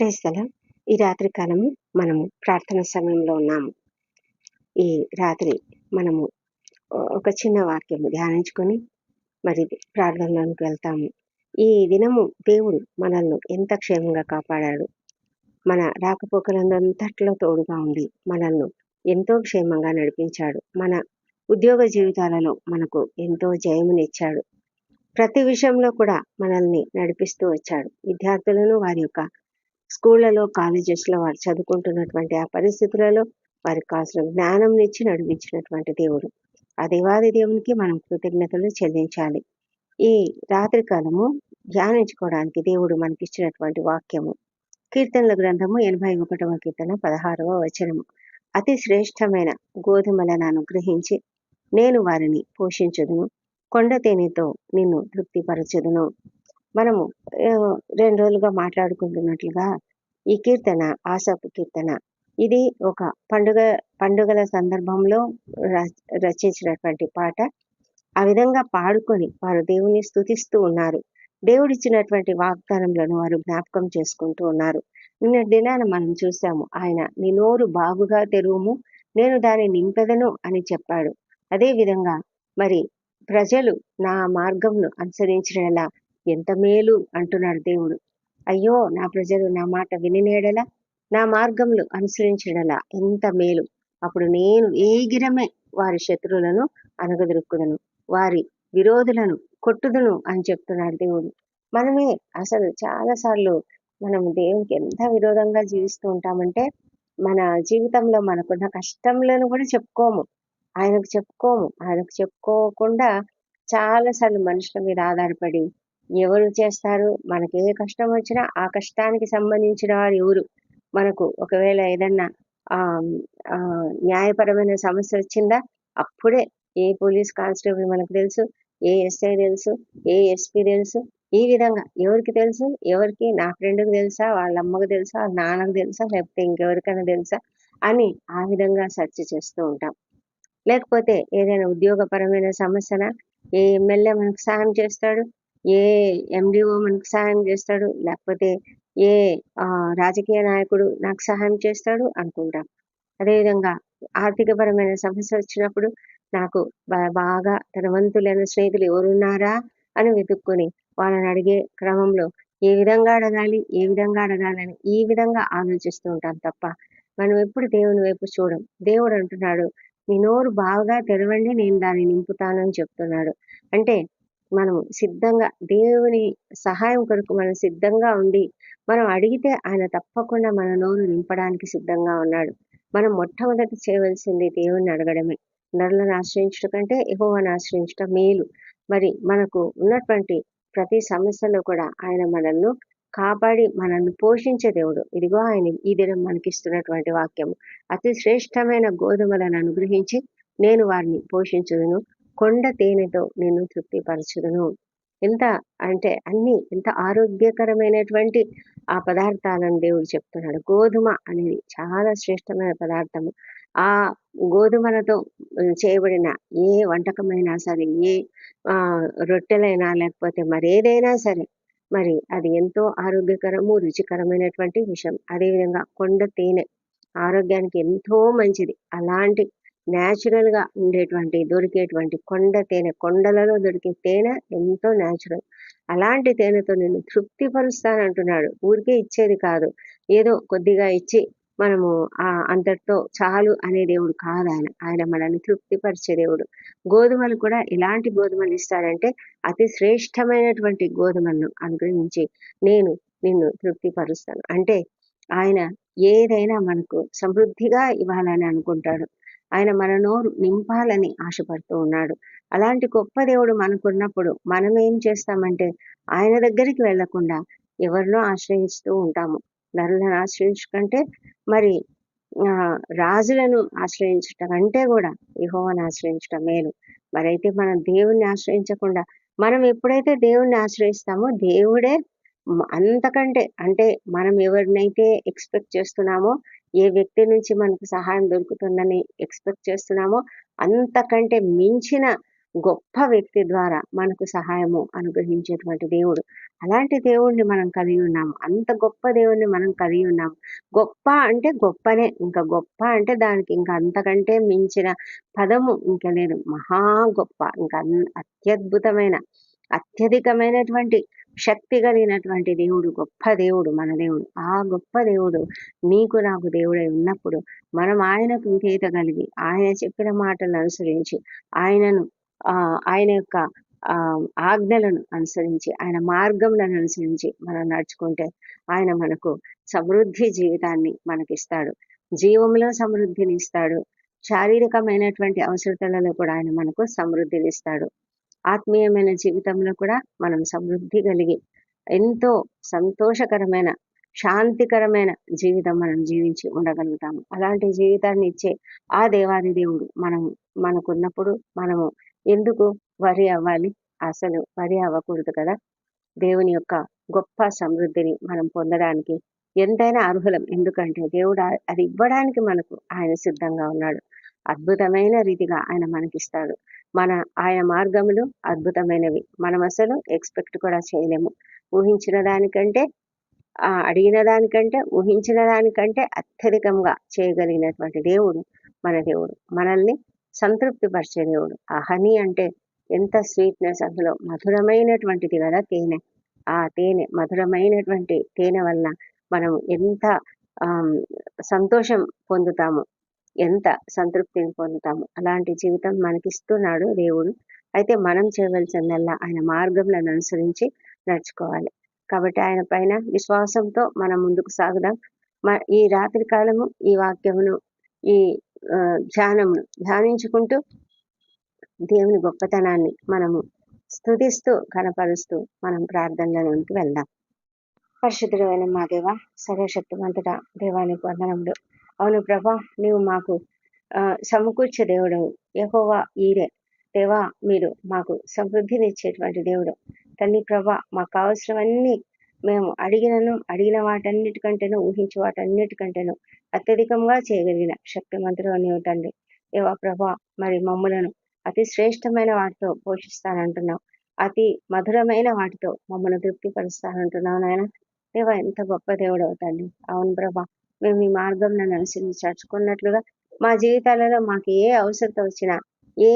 క్రైస్తల ఈ రాత్రి కాలము మనము ప్రార్థన సమయంలో ఉన్నాము. ఈ రాత్రి మనము ఒక చిన్న వాక్యము ధ్యానించుకొని మరి ప్రార్థనలోకి వెళ్తాము. ఈ దినము దేవుడు మనల్ని ఎంత క్షేమంగా కాపాడాడు. మన రాకపోకలంతట్లో తోడుగా ఉండి మనల్ని ఎంతో క్షేమంగా నడిపించాడు. మన ఉద్యోగ జీవితాలలో మనకు ఎంతో జయమునిచ్చాడు. ప్రతి విషయంలో కూడా మనల్ని నడిపిస్తూ వచ్చాడు. విద్యార్థులను వారి యొక్క స్కూళ్ళలో కాలేజెస్లో వారు చదువుకుంటున్నటువంటి ఆ పరిస్థితులలో వారికి కావాల్సిన జ్ఞానం ఇచ్చి నడిపించినటువంటి దేవుడు. ఆ దేవాది దేవునికి మనం కృతజ్ఞతలు చెల్లించాలి. ఈ రాత్రి కాలము ధ్యానించుకోవడానికి దేవుడు మనకిచ్చినటువంటి వాక్యము. కీర్తనల గ్రంథము ఎనభై ఒకటవ కీర్తన పదహారవ వచనము. అతి శ్రేష్టమైన గోధుమలను అనుగ్రహించి నేను వారిని పోషించదును. కొండ తేనెతో నిన్ను తృప్తిపరచదును. మనము రెండు రోజులుగా మాట్లాడుకుంటున్నట్లుగా ఈ కీర్తన ఆశాపు కీర్తన ఇది ఒక పండుగ పండుగల సందర్భంలో రచించినటువంటి పాట. ఆ విధంగా పాడుకొని వారు దేవుని స్థుతిస్తూ ఉన్నారు. దేవుడిచ్చినటువంటి వాగ్దానంలను వారు జ్ఞాపకం చేసుకుంటూ ఉన్నారు. నిన్న దినాన మనం చూసాము ఆయన నీ నోరు బాగుగా తెరువుము నేను దాన్ని నింపెదను అని చెప్పాడు. అదే విధంగా మరి ప్రజలు నా మార్గంను అనుసరించిన ఎంత మేలు అంటున్నాడు దేవుడు. అయ్యో నా ప్రజలు నా మాట వినినేడలా? నా మార్గంలో అనుసరించడలా? ఎంత మేలు. అప్పుడు నేను ఏగిరమే వారి శత్రువులను అనగదొరుక్కుదను వారి విరోధులను కొట్టుదును అని చెప్తున్నాడు దేవుడు. మనమే అసలు చాలాసార్లు మనం దేవునికి ఎంత విరోధంగా జీవిస్తూ ఉంటామంటే మన జీవితంలో మనకున్న కష్టంలను కూడా చెప్పుకోము. ఆయనకు చెప్పుకోము. ఆయనకు చెప్పుకోకుండా చాలాసార్లు మనుషుల మీద ఆధారపడి ఎవరు చేస్తారు? మనకి ఏ కష్టం వచ్చినా ఆ కష్టానికి సంబంధించిన వారు ఎవరు? మనకు ఒకవేళ ఏదన్నా న్యాయపరమైన సమస్య వచ్చిందా? అప్పుడే ఏ పోలీస్ కానిస్టేబుల్ మనకు తెలుసు ఏ ఎస్ఐ తెలుసు ఏ ఎస్పీ తెలుసు ఈ విధంగా ఎవరికి తెలుసు? ఎవరికి? నా ఫ్రెండ్కి తెలుసా? వాళ్ళ అమ్మకు తెలుసా? వాళ్ళ నాన్నకు తెలుసా? లేకపోతే ఇంకెవరికైనా తెలుసా? అని ఆ విధంగా సెర్చ్ చేస్తూ ఉంటాం. లేకపోతే ఏదైనా ఉద్యోగపరమైన సమస్యన? ఏ ఎమ్మెల్యే మనకు సాయం చేస్తాడు? ఏ ఎండిఓ మనకు సహాయం చేస్తాడు? లేకపోతే ఏ రాజకీయ నాయకుడు నాకు సహాయం చేస్తాడు అనుకుంటాం. అదేవిధంగా ఆర్థికపరమైన సమస్య వచ్చినప్పుడు నాకు బాగా ధనవంతులైన స్నేహితులు ఎవరున్నారా అని వెతుక్కొని వాళ్ళని అడిగే క్రమంలో ఏ విధంగా అడగాలి ఏ విధంగా అడగాలని ఈ విధంగా ఆలోచిస్తూ ఉంటాం తప్ప మనం ఎప్పుడు దేవుని వైపు చూడం. దేవుడు అంటున్నాడు మీ నోరు బాగా తెరవండి నేను దాన్ని నింపుతాను అని చెప్తున్నాడు. అంటే మనం సిద్ధంగా దేవుని సహాయం కొరకు మనం సిద్ధంగా ఉండి మనం అడిగితే ఆయన తప్పకుండా మన నోరు నింపడానికి సిద్ధంగా ఉన్నాడు. మనం మొట్టమొదటి చేయవలసింది దేవుణ్ణి అడగడమే. నరులను ఆశ్రయించడం కంటే ఎహోవాను ఆశ్రయించడం మేలు. మరి మనకు ఉన్నటువంటి ప్రతి సమస్యలో కూడా ఆయన మనల్ని కాపాడి మనల్ని పోషించే దేవుడు. ఇదిగో ఆయన ఈ దినం మనకిస్తున్నటువంటి వాక్యము. అతి శ్రేష్టమైన గోధుమలను అనుగ్రహించి నేను వారిని పోషించుదును. కొండ తేనెతో నేను తృప్తిపరచుదును. ఎంత అంటే అన్ని ఎంత ఆరోగ్యకరమైనటువంటి ఆ పదార్థాలను దేవుడు చెప్తున్నాడు. గోధుమ అనేది చాలా శ్రేష్టమైన పదార్థము. ఆ గోధుమలతో చేయబడిన ఏ వంటకమైనా సరే ఏ రొట్టెలైనా లేకపోతే మరేదైనా సరే మరి అది ఎంతో ఆరోగ్యకరము రుచికరమైనటువంటి విషయం. అదేవిధంగా కొండ తేనె ఆరోగ్యానికి ఎంతో మంచిది. అలాంటి న్యాచురల్గా ఉండేటువంటి దొరికేటువంటి కొండ తేనె కొండలలో దొరికే తేనె ఎంతో న్యాచురల్ అలాంటి తేనెతో నేను తృప్తిపరుస్తానంటున్నాడు ఊరికే ఇచ్చేది కాదు. ఏదో కొద్దిగా ఇచ్చి మనము ఆ అంతటితో చాలు అనే దేవుడు కాదు ఆయన. ఆయన మనల్ని తృప్తిపరిచే దేవుడు. గోధుమలు కూడా ఎలాంటి గోధుమలు ఇస్తాడంటే అతి శ్రేష్టమైనటువంటి గోధుమలను అనుగ్రహించి నేను నిన్ను తృప్తిపరుస్తాను. అంటే ఆయన ఏదైనా మనకు సమృద్ధిగా ఇవ్వాలని అనుకుంటాడు. ఆయన మన నోరు నింపాలని ఆశపడుతూ ఉన్నాడు. అలాంటి గొప్ప దేవుడు మనకున్నప్పుడు మనం ఏం చేస్తామంటే ఆయన దగ్గరికి వెళ్ళకుండా ఎవరినో ఆశ్రయిస్తూ ఉంటాము. నరులను ఆశ్రయించుకుంటే మరి ఆ రాజులను ఆశ్రయించటం అంటే కూడా యహోవను ఆశ్రయించటం మేలు. మరైతే మనం దేవుణ్ణి ఆశ్రయించకుండా మనం ఎప్పుడైతే దేవుణ్ణి ఆశ్రయిస్తామో దేవుడే అంతకంటే అంటే మనం ఎవరినైతే ఎక్స్పెక్ట్ చేస్తున్నామో ఏ వ్యక్తి నుంచి మనకు సహాయం దొరుకుతుందని ఎక్స్పెక్ట్ చేస్తున్నామో అంతకంటే మించిన గొప్ప వ్యక్తి ద్వారా మనకు సహాయము అనుగ్రహించేటువంటి దేవుడు. అలాంటి దేవుణ్ణి మనం కలిగి ఉన్నాము. అంత గొప్ప దేవుణ్ణి మనం కలిగి ఉన్నాము. గొప్ప అంటే గొప్పనే ఇంకా గొప్ప అంటే దానికి ఇంకా అంతకంటే మించిన పదము ఇంకా లేదు. మహా గొప్ప ఇంకా అన్- అత్యద్భుతమైన అత్యధికమైనటువంటి శక్తి కలిగినటువంటి దేవుడు గొప్ప దేవుడు మన దేవుడు. ఆ గొప్ప దేవుడు నీకు నాకు దేవుడై ఉన్నప్పుడు మనం ఆయనకు విధేయత కలిగి ఆయన చెప్పిన మాటలను అనుసరించి ఆయనను ఆ ఆయన యొక్క ఆజ్ఞలను అనుసరించి ఆయన మార్గములను అనుసరించి మనం నడుచుకుంటే ఆయన మనకు సమృద్ధి జీవితాన్ని మనకిస్తాడు. జీవంలో సమృద్ధిని ఇస్తాడు. శారీరకమైనటువంటి అవసరతలలో కూడా ఆయన మనకు సమృద్ధిని ఇస్తాడు. ఆత్మీయమైన జీవితంలో కూడా మనం సమృద్ధి కలిగి ఎంతో సంతోషకరమైన శాంతికరమైన జీవితం మనం జీవించి ఉండగలుగుతాము. అలాంటి జీవితాన్ని ఇచ్చే ఆ దేవాది దేవుడు మనం మనకున్నప్పుడు మనము ఎందుకు వరి అవ్వాలి? అసలు వరి అవ్వకూడదు కదా? దేవుని యొక్క గొప్ప సమృద్ధిని మనం పొందడానికి ఎంతైనా అర్హులం. ఎందుకంటే దేవుడు అది ఇవ్వడానికి మనకు ఆయన సిద్ధంగా ఉన్నాడు. అద్భుతమైన రీతిగా ఆయన మనకిస్తాడు. మన ఆయన మార్గములు అద్భుతమైనవి. మనం అసలు ఎక్స్పెక్ట్ కూడా చేయలేము. ఊహించిన దానికంటే అడిగిన దానికంటే ఊహించిన దానికంటే అత్యధికంగా చేయగలిగినటువంటి దేవుడు మన దేవుడు. మనల్ని సంతృప్తిపరిచే దేవుడు. ఆ హనీ అంటే ఎంత స్వీట్నెస్ అందులో. మధురమైనటువంటిది కదా తేనె. ఆ తేనె మధురమైనటువంటి తేనె వలన మనం ఎంత సంతోషం పొందుతాము. ఎంత సంతృప్తిని పొందుతాము. అలాంటి జీవితం మనకిస్తున్నాడు దేవుడు. అయితే మనం చేయవలసిందల్లా ఆయన మార్గంలను అనుసరించి నడుచుకోవాలి. కాబట్టి ఆయన పైన విశ్వాసంతో మనం ముందుకు సాగుదాం. మ- ఈ రాత్రి కాలము ఈ వాక్యమును ఈ ధ్యానమును ధ్యానించుకుంటూ దేవుని గొప్పతనాన్ని మనము స్తుతిస్తూ కనపరుస్తూ మనం ప్రార్థనలోనికి వెళ్దాం. పరిశుద్ధుడైన మా దేవ సర్వశక్తివంతుడ దేవానికి వందనములు. అవును ప్రభా నీవు మాకు సమకూర్చే దేవుడు ఎహోవా ఈరే దేవా మీరు మాకు సమృద్ధినిచ్చేటువంటి దేవుడు. తల్లి ప్రభా మాకు కావలసినవన్నీ మేము అడిగినను అడిగిన వాటన్నిటికంటేను ఊహించే వాటన్నిటికంటేనూ అత్యధికంగా చేయగలిగిన శక్తిమంతుడు అని తండ్రి. దేవా ప్రభా మరి మమ్ములను అతి శ్రేష్టమైన వాటితో పోషిస్తానంటున్నావు. అతి మధురమైన వాటితో మమ్మల్ని తృప్తిపరుస్తానంటున్నావు నాయన. దేవా ఎంత గొప్ప దేవుడు అవుతండి అవును ప్రభా మేము ఈ మార్గంలో నన్ను అనుసరించి మా జీవితాలలో మాకు ఏ అవసరత వచ్చినా ఏ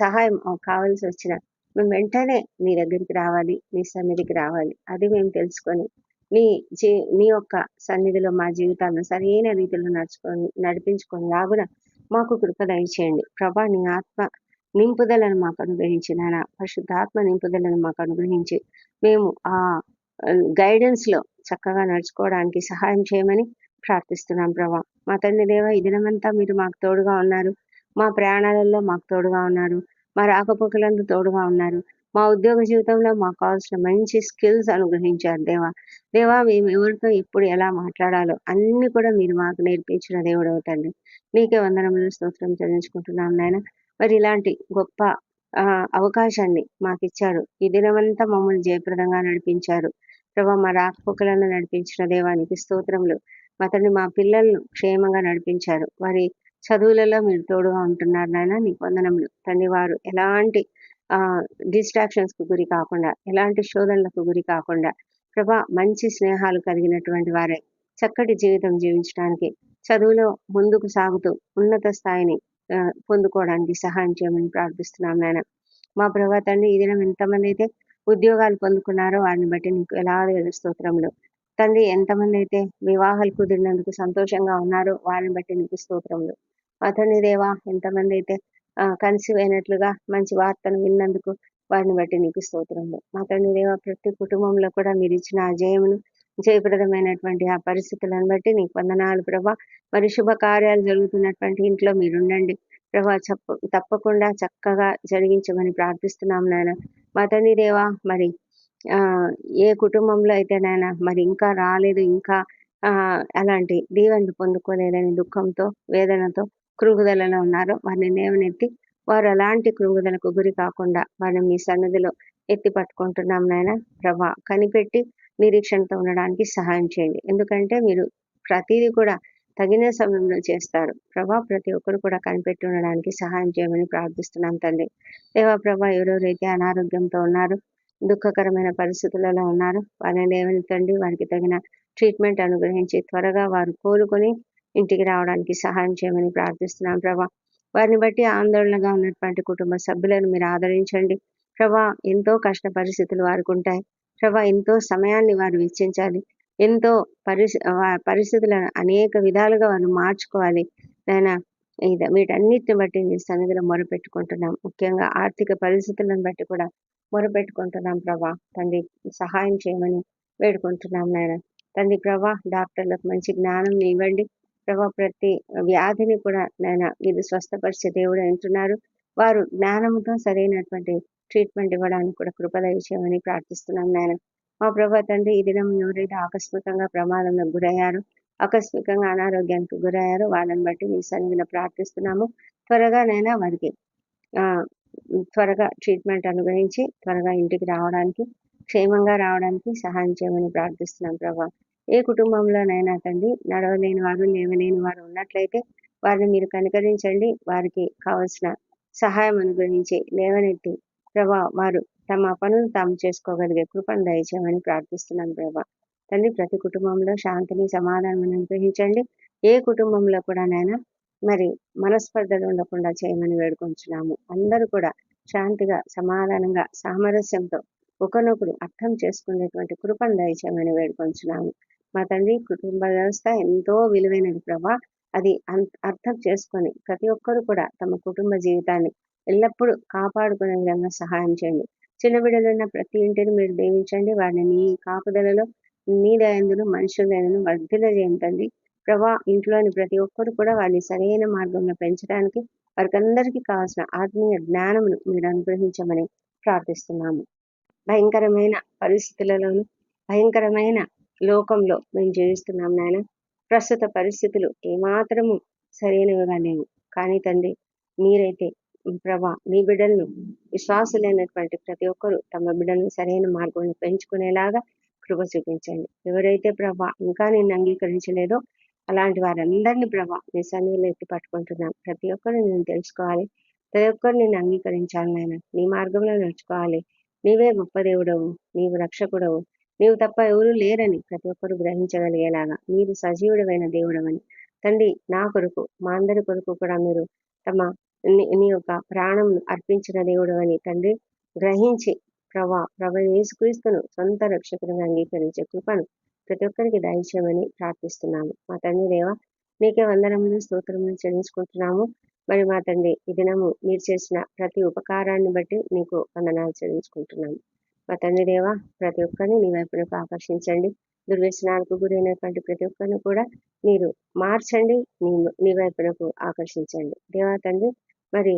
సహాయం కావాల్సి వచ్చినా మేము వెంటనే మీ దగ్గరికి రావాలి మీ సన్నిధికి రావాలి. అది మేము తెలుసుకొని మీ జీ మీ యొక్క సన్నిధిలో మా జీవితాలను సరైన రీతిలో నడుచుకొని నడిపించుకొని లాగున మాకు కృప దయచేయండి. ప్రభా నీ ఆత్మ నింపుదలను మాకు అనుగ్రహించి నాయన పరిశుద్ధాత్మ నింపుదలను మాకు అనుగ్రహించి మేము ఆ గైడెన్స్లో చక్కగా నడుచుకోవడానికి సహాయం చేయమని ప్రార్థిస్తున్నాం ప్రభా. మా తండ్రి దేవ ఈ దినమంతా మీరు మాకు తోడుగా ఉన్నారు. మా ప్రయాణాలలో మాకు తోడుగా ఉన్నారు. మా రాకపోకలందు తోడుగా ఉన్నారు. మా ఉద్యోగ జీవితంలో మాకు కావాల్సిన మంచి స్కిల్స్ అనుగ్రహించారు దేవా. దేవా మేము ఎవరితో ఎప్పుడు ఎలా మాట్లాడాలో అన్ని కూడా మీరు మాకు నేర్పించిన దేవుడు అవుతండి నీకే వందనములు స్తోత్రం చెల్లించుకుంటున్నాం నాయన. మరి ఇలాంటి గొప్ప అవకాశాన్ని మాకు ఇచ్చారు. ఈ దినమంతా మమ్మల్ని జయప్రదంగా నడిపించారు. ప్రభా మా రాకపోకలను నడిపించిన దేవానికి స్తోత్రములు అతడు మా పిల్లలను క్షేమంగా నడిపించారు. వారి చదువులలో మీరు తోడుగా ఉంటున్నారు నాయన నీకు వందనములు. తండ్రి వారు ఎలాంటి డిస్ట్రాక్షన్స్కు కు గురి కాకుండా ఎలాంటి శోధనలకు గురి కాకుండా ప్రభా మంచి స్నేహాలు కలిగినటువంటి వారే. చక్కటి జీవితం జీవించడానికి చదువులో ముందుకు సాగుతూ ఉన్నత స్థాయిని పొందుకోవడానికి సహాయం చేయమని ప్రార్థిస్తున్నాం నాయన. మా ప్రభా తండ్రి ఈ దినం ఎంతమంది అయితే ఉద్యోగాలు పొందుకున్నారో వారిని బట్టి నీకు ఎలా స్తోత్రములు. తండ్రి ఎంతమంది అయితే వివాహాలు కుదిరినందుకు సంతోషంగా ఉన్నారో వారిని బట్టి నీకు స్తోత్రములు. మా తండ్రి దేవా ఎంతమంది అయితే కన్సీవ్ అయినట్లుగా మంచి వార్తను విన్నందుకు వారిని బట్టి నీకు స్తోత్రములు. మా తండ్రి దేవా ప్రతి కుటుంబంలో కూడా మీరు ఇచ్చిన ఆ జయమును జయప్రదమైనటువంటి ఆ పరిస్థితులను బట్టి నీకు వందనాలు ప్రభా. మరి శుభకార్యాలు జరుగుతున్నటువంటి ఇంట్లో మీరు ఉండండి. ప్రభా చెప్ప తప్పకుండా చక్కగా జరిగించమని ప్రార్థిస్తున్నాం నాయన. మా తండ్రి దేవా మరి ఏ కుటుంబంలో అయితే నాయన మరి ఇంకా రాలేదు ఇంకా అలాంటి దీవెనలు పొందుకోలేదని దుఃఖంతో వేదనతో కృంగుదలలో ఉన్నారో. వారిని నేవనెత్తి వారు అలాంటి కృంగుదలకు గురి కాకుండా వారిని మీ సన్నిధిలో ఎత్తి పట్టుకుంటున్నాం నాయన ప్రభా. కనిపెట్టి నిరీక్షణతో ఉండడానికి సహాయం చేయండి. ఎందుకంటే మీరు ప్రతిదీ కూడా తగిన సమయంలో చేస్తారు. ప్రభా ప్రతి ఒక్కరు కూడా కనిపెట్టి ఉండడానికి సహాయం చేయమని ప్రార్థిస్తున్నాం తండ్రి. దేవా ప్రభా ఎవరెవరైతే అనారోగ్యంతో ఉన్నారు దుఃఖకరమైన పరిస్థితులలో ఉన్నారు. వారిని లేవనెత్తండి వారికి తగిన ట్రీట్మెంట్ అనుగ్రహించి త్వరగా వారు కోలుకొని ఇంటికి రావడానికి సహాయం చేయమని ప్రార్థిస్తున్నాం ప్రభా. వారిని బట్టి ఆందోళనగా ఉన్నటువంటి కుటుంబ సభ్యులను మీరు ఆదరించండి. ప్రభా ఎంతో కష్ట పరిస్థితులు వారికి ఉంటాయి. ప్రభా ఎంతో సమయాన్ని వారు వెచ్చించాలి. ఎంతో పరిస్థి పరిస్థితులను అనేక విధాలుగా వారు మార్చుకోవాలి. నాయన ఇది వీటన్నిటిని బట్టి నీ సన్నిధిలో మొరపెట్టుకుంటున్నాం. ముఖ్యంగా ఆర్థిక పరిస్థితులను బట్టి కూడా మొరపెట్టుకుంటున్నాం ప్రభా. తండ్రి సహాయం చేయమని వేడుకుంటున్నాం నాయన. తండ్రి ప్రభా డాక్టర్లకు మంచి జ్ఞానం ఇవ్వండి. ప్రభా ప్రతి వ్యాధిని కూడా నాయన మీరు స్వస్థపరిచే దేవుడు అంటున్నారు. వారు జ్ఞానంతో సరైనటువంటి ట్రీట్మెంట్ ఇవ్వడానికి కూడా కృపద విషయమని ప్రార్థిస్తున్నాం నాయన. మా ప్రభా తండ్రి ఈ దినం ఎవరైతే ఆకస్మికంగా ప్రమాదంలో గురయ్యారు ఆకస్మికంగా అనారోగ్యానికి గురయ్యారు వాళ్ళని బట్టి మీ సన్నిధిలో ప్రార్థిస్తున్నాము. త్వరగానైనా వారికి త్వరగా ట్రీట్మెంట్ అనుగ్రహించి త్వరగా ఇంటికి రావడానికి క్షేమంగా రావడానికి సహాయం చేయమని ప్రార్థిస్తున్నాం ప్రభా. ఏ కుటుంబంలోనైనా తండ్రి నడవలేని వారు లేవలేని వారు ఉన్నట్లయితే వారిని మీరు కనికరించండి. వారికి కావలసిన సహాయం అనుగ్రహించి లేవనెత్తి ప్రభా వారు తమ పనులు తాము చేసుకోగలిగే కృపను దయచేయమని ప్రార్థిస్తున్నాను ప్రభా. తండ్రి ప్రతి కుటుంబంలో శాంతిని సమాధానం అనుగ్రహించండి. ఏ కుటుంబంలో కూడా నైనా మరి మనస్పర్ధలు ఉండకుండా చేయమని వేడుకొంచున్నాము. అందరూ కూడా శాంతిగా సమాధానంగా సామరస్యంతో ఒకనొకరు అర్థం చేసుకునేటువంటి కృపను దయచేయమని వేడుకొంచున్నాము. మా తండ్రి కుటుంబ వ్యవస్థ ఎంతో విలువైనది ప్రభా. అది అర్థం చేసుకొని ప్రతి ఒక్కరు కూడా తమ కుటుంబ జీవితాన్ని ఎల్లప్పుడూ కాపాడుకునే విధంగా సహాయం చేయండి. చిన్న బిడ్డలున్న ప్రతి ఇంటిని మీరు దీవించండి. వారిని మీ కాపుదలలో మీ దయందులు మనుషుల దయను వర్ధిల ప్రభా ఇంట్లోని ప్రతి ఒక్కరు కూడా వారిని సరైన మార్గంలో పెంచడానికి వారికి అందరికీ కావాల్సిన ఆత్మీయ జ్ఞానమును మీరు అనుగ్రహించమని ప్రార్థిస్తున్నాము. భయంకరమైన పరిస్థితులలోను భయంకరమైన లోకంలో మేము జీవిస్తున్నాం నాయన. ప్రస్తుత పరిస్థితులు ఏమాత్రము సరైనవిగా లేవు. కానీ తండ్రి మీరైతే ప్రభా మీ బిడ్డలను విశ్వాసులైనటువంటి ప్రతి ఒక్కరు తమ బిడ్డలను సరైన మార్గంలో పెంచుకునేలాగా కృప చూపించండి. ఎవరైతే ప్రభా ఇంకా నేను అంగీకరించలేదో అలాంటి వారందరినీ ప్రభా మీ సన్నిధిలో ఎత్తి పట్టుకుంటున్నాం. ప్రతి ఒక్కరు నేను తెలుసుకోవాలి. ప్రతి ఒక్కరు నేను అంగీకరించాలి నాయన. నీ మార్గంలో నడుచుకోవాలి. నీవే గొప్ప దేవుడవు. నీవు రక్షకుడవు. నీవు తప్ప ఎవరు లేరని ప్రతి ఒక్కరు గ్రహించగలిగేలాగా మీరు సజీవుడమైన దేవుడవని. తండ్రి నా కొరకు మా అందరి కొరకు కూడా మీరు తమ నీ యొక్క ప్రాణం అర్పించిన దేవుడు అని తండ్రి గ్రహించి ప్రభా ప్రభ యేసుక్రీస్తును సొంత రక్షకుడిగా అంగీకరించే కృపను ప్రతి ఒక్కరికి దయచేయమని ప్రార్థిస్తున్నాము. మా తండ్రి దేవ నీకే వందనములు స్తోత్రములు చెల్లించుకుంటున్నాము. మరి మా తండ్రి ఈ దినము మీరు చేసిన ప్రతి ఉపకారాన్ని బట్టి నీకు వందనాలు చెల్లించుకుంటున్నాము. మా తండ్రి దేవ ప్రతి ఒక్కరిని నీ వైపునకు ఆకర్షించండి. దుర్వ్యసనాలకు గురైనటువంటి ప్రతి ఒక్కరిని కూడా మీరు మార్చండి. నీ నీ వైపునకు ఆకర్షించండి. దేవా తండ్రి మరి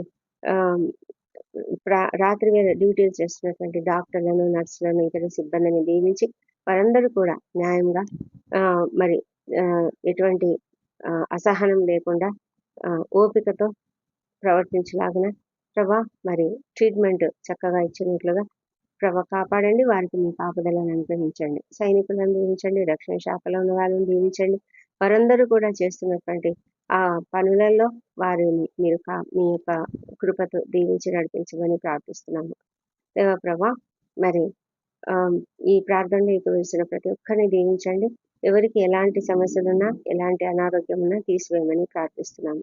రాత్రి వేళ డ్యూటీలు చేస్తున్నటువంటి డాక్టర్లను నర్సులను ఇతర సిబ్బందిని దీవించి వారందరూ కూడా న్యాయంగా మరి ఎటువంటి అసహనం లేకుండా ఓపికతో ప్రవర్తించలాగిన ప్రభా మరి ట్రీట్మెంట్ చక్కగా ఇచ్చినట్లుగా ప్రభ కాపాడండి వారికి మీ కాపుదలను అనుగ్రహించండి. సైనికులను దీవించండి రక్షణ శాఖలో ఉన్న వాళ్ళని దీవించండి. వారందరూ కూడా చేస్తున్నటువంటి ఆ పనులలో వారిని మీరు మీ యొక్క కృపతో దీవించి నడిపించమని ప్రార్థిస్తున్నాము. దేవప్రభ మరి ఈ ప్రార్థనలో వేసిన ప్రతి ఒక్కరిని దీవించండి. ఎవరికి ఎలాంటి సమస్యలున్నా ఎలాంటి అనారోగ్యం ఉన్నా తీసివేయమని ప్రార్థిస్తున్నాము.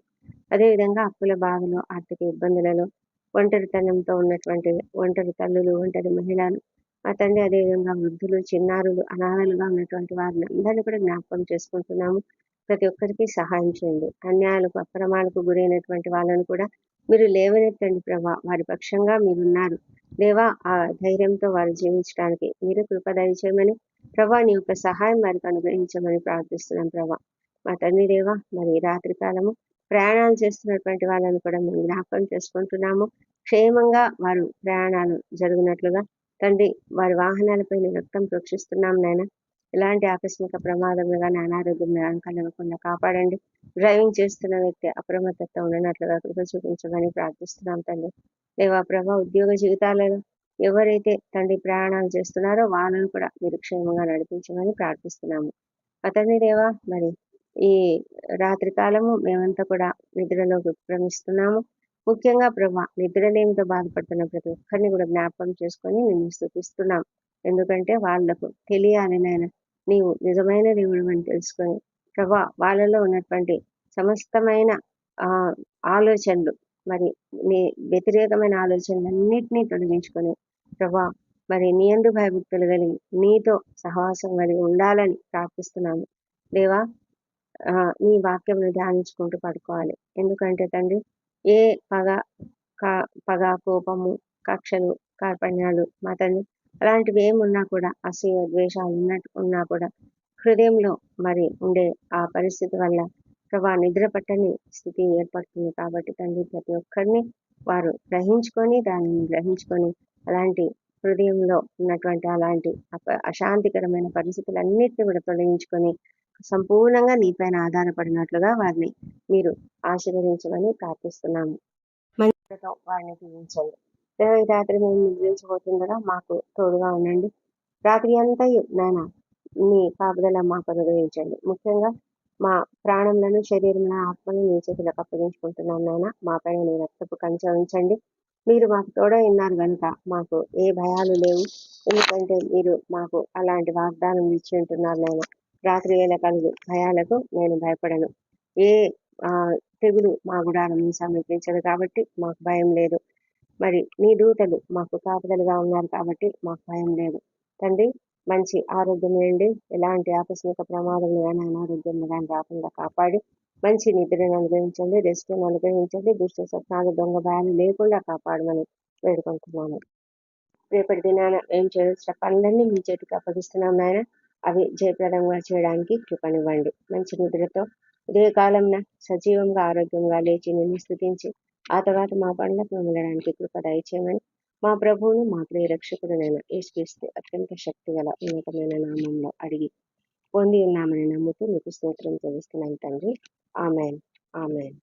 అదేవిధంగా అప్పుల బాధలో ఆర్థిక ఇబ్బందులలో ఒంటరితనంతో ఉన్నటువంటి ఒంటరి తల్లులు ఒంటరి మహిళలు మా తండ్రి అదేవిధంగా వృద్ధులు చిన్నారులు అనాథలుగా ఉన్నటువంటి వారిని అందరినీ కూడా జ్ఞాపకం చేసుకుంటున్నాము. ప్రతి ఒక్కరికి సహాయం చేయండి. అన్యాయాలకు అక్రమాలకు గురైనటువంటి వాళ్ళను కూడా మీరు లేవనెత్తండి ప్రభా. వారి పక్షంగా మీరున్నారు. దేవా ఆ ధైర్యంతో వారు జీవించడానికి మీరు కృప దయచేయమని ప్రభా నీ యొక్క సహాయం వారికి అనుగ్రహించమని ప్రార్థిస్తున్నాం ప్రభా. మా తండ్రి దేవా మరి రాత్రి కాలము ప్రయాణాలు చేస్తున్నటువంటి వాళ్ళని కూడా మేము జ్ఞాపకం చేసుకుంటున్నాము. క్షేమంగా వారు ప్రయాణాలు జరిగినట్లుగా తండ్రి వారి వాహనాలపై రక్తం ప్రోక్షిస్తున్నాం నాయన. ఎలాంటి ఆకస్మిక ప్రమాదం కానీ అనారోగ్యం కలగకుండా కాపాడండి. డ్రైవింగ్ చేస్తున్న వ్యక్తి అప్రమత్తత ఉండనట్లుగా కృప చూపించమని ప్రార్థిస్తున్నాం తండ్రి. దేవా ప్రభ ఉద్యోగ జీవితాలలో ఎవరైతే తండ్రి ప్రయాణాలు చేస్తున్నారో వాళ్ళను కూడా మీరు క్షేమంగా నడిపించమని ప్రార్థిస్తున్నాము. అతని దేవా మరి ఈ రాత్రి కాలము మేమంతా కూడా నిద్రలోకి ప్రమిస్తున్నాము ముఖ్యంగా ప్రభా నిద్రలేమితో బాధపడుతున్న ప్రతి ఒక్కరిని కూడా జ్ఞాపకం చేసుకొని మేము స్థుతిస్తున్నాం. ఎందుకంటే వాళ్ళకు తెలియాలి నాయన నీవు నిజమైన దేవుడు అని తెలుసుకొని ప్రభా వాళ్ళలో ఉన్నటువంటి సమస్తమైన ఆలోచనలు మరి నీ వ్యతిరేకమైన ఆలోచనలన్నింటినీ తొలగించుకొని ప్రభా మరి నీ ఎందు భయభక్తులు కలిగి నీతో సహవాసం కలిగి ఉండాలని ప్రార్థిస్తున్నాము. దేవా నీ వాక్యంను ధ్యానించుకుంటూ పడుకోవాలి. ఎందుకంటే తండ్రి ఏ పగ పగ కోపము కక్షలు కార్పణ్యాలు మా తండ్రి అలాంటివి ఏమున్నా కూడా అసూయ ద్వేషాలు ఉన్నట్టు ఉన్నా కూడా హృదయంలో మరి ఉండే ఆ పరిస్థితి వల్ల ప్రభా నిద్ర పట్టని స్థితి ఏర్పడుతుంది కాబట్టి తండ్రి ప్రతి ఒక్కరిని వారు గ్రహించుకొని దానిని గ్రహించుకొని అలాంటి హృదయంలో ఉన్నటువంటి అలాంటి అశాంతికరమైన పరిస్థితులన్నిటిని కూడా తొలగించుకొని సంపూర్ణంగా నీపైన ఆధారపడినట్లుగా వారిని మీరు ఆశీర్వదించమని ప్రార్థిస్తున్నాము. మంచితో వారిని దీవించండి. రాత్రి మేము నిద్రించబోతుండగా మాకు తోడుగా ఉండండి. రాత్రి అంతా నాయన మీ కాపుదల మాకు అనుగ్రహించండి ముఖ్యంగా మా ప్రాణంలను శరీరంలో ఆత్మను మీ చేతులకు అప్పగించుకుంటున్నాం నాయన మా పైన మీ రక్తపు కంచె ఉంచండి. మీరు మాకు తోడై ఉన్నారు కనుక మాకు ఏ భయాలు లేవు. ఎందుకంటే మీరు మాకు అలాంటి వాగ్దానం ఇచ్చి ఉంటున్నారు నాయన రాత్రి వేళ కలుగు భయాలకు నేను భయపడను. ఏ తెగులు మా గుడాలను సమీపించదు కాబట్టి మాకు భయం లేదు. మరి నీ దూతలు మాకు కాపుదలుగా ఉన్నారు కాబట్టి మాకు భయం లేదు. తండ్రి మంచి ఆరోగ్యం వేయండి ఎలాంటి ఆకస్మిక ప్రమాదం కానీ అనారోగ్యం కానీ రాకుండా కాపాడి మంచి నిద్రను అనుగ్రహించండి రెస్ట్ను అనుగ్రహించండి దుష్ట స్వప్నాలు దొంగ భయాలు లేకుండా కాపాడమని వేడుకుంటున్నాను రేపటి దినాన ఏం చేయాల్సిన పనులన్నీ మీ చేతికి అప్పగిస్తున్నాం నాయన. అవి జయప్రదంగా చేయడానికి కృపనివ్వండి. మంచి నిద్రతో ఉదయకాలంన సజీవంగా ఆరోగ్యంగా లేచి నిన్ను స్థుతించి ఆ తర్వాత మా పనులకు వెళ్ళడానికి కృప దయచేయమని మా ప్రభువును మా ప్రియ రక్షకుడునైన యేసుక్రీస్తు అత్యంత శక్తి గల ఉన్నతమైన నామంలో అడిగి పొంది ఉన్నామని నమ్ముతూ మీకు స్తోత్రం తెలుస్తున్నాను తండ్రి. ఆమెన్. ఆమెన్.